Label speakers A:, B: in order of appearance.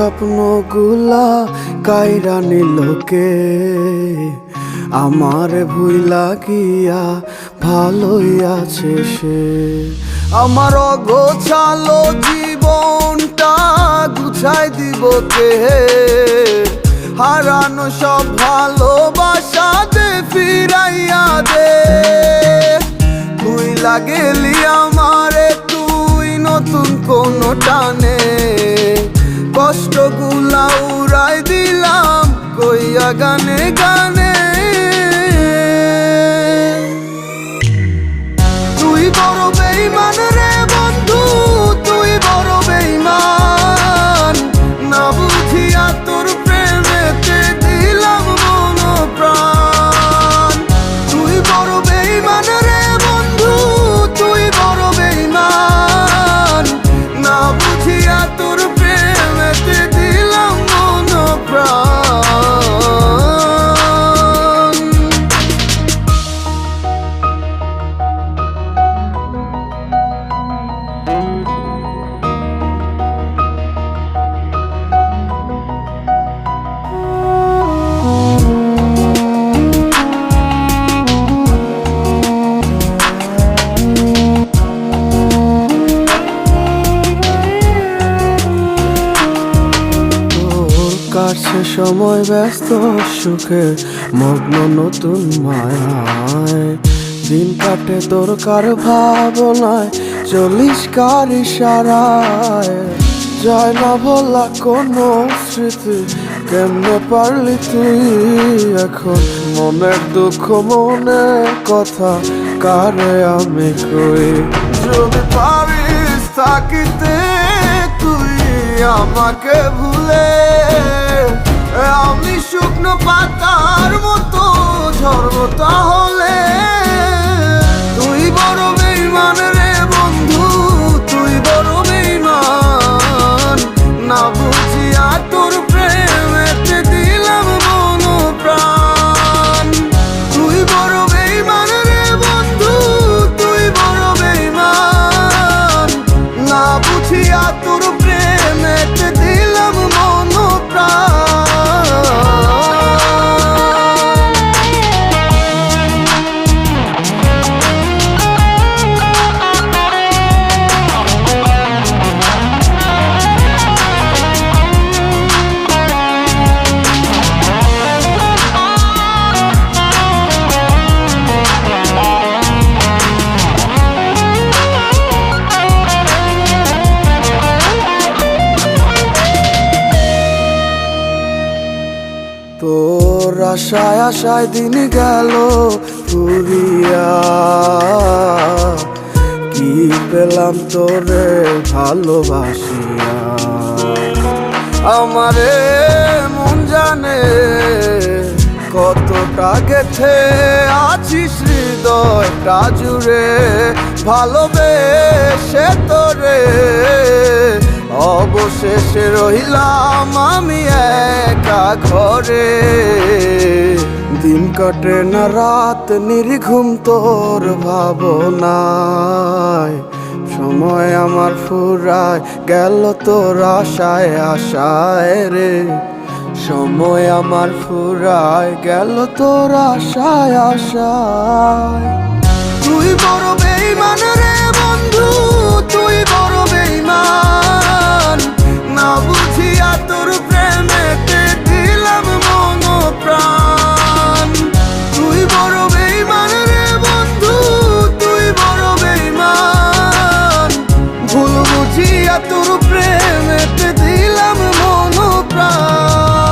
A: স্বপ্নগুলা কাইরা নিলকে আমার ভুই লাগিয়া ভালোই আছে সে। আমার অগোছালো জীবনটা গুছাই দিব কে? হারানো সব ভালোবাসা দে ফিরাইয়া দে। তুই লাগেলি আমারে, তুই নতুন কোনো টানে কষ্টগুলা উড়াই দিলাম কইয়া গানে গানে সময় ব্যস্ত, সুখে মগ্ন নতুন মায়ায়। দিন কাটে তোর কার ভাবনায়, চল্লিশ কার ইশারায় যায় না বলা কোনো স্মৃতি, কেমনে পারলি তুই? এখন মনের দুঃখ, মনে কথা, কারে আমি কই? যদি পারিস থাকিতে তুই আমাকে ভুলে আমি শুকনো পাতার মতো ঝরব তোর আশায় আশায় দিন গেল পুরিয়া। কি পেলাম তোরে ভালোবাসিয়া। আমারে মন জানে কতটা গেথে আছিস হৃদয়টা জুড়ে। ভালোবেসে তোরে অবশেষে রইলাম আমি একা ঘরে। দিন কাটে না রাত, নির্ঘুম তোর ভাবনায়। সময় আমার ফুরায়, গেল তোর আশায় আশায় রে। সময় আমার ফুরায়, গেল তোর আশায় আশায়। ভাসিয়া তোর প্রেমেতে দিলাম মন প্রাণ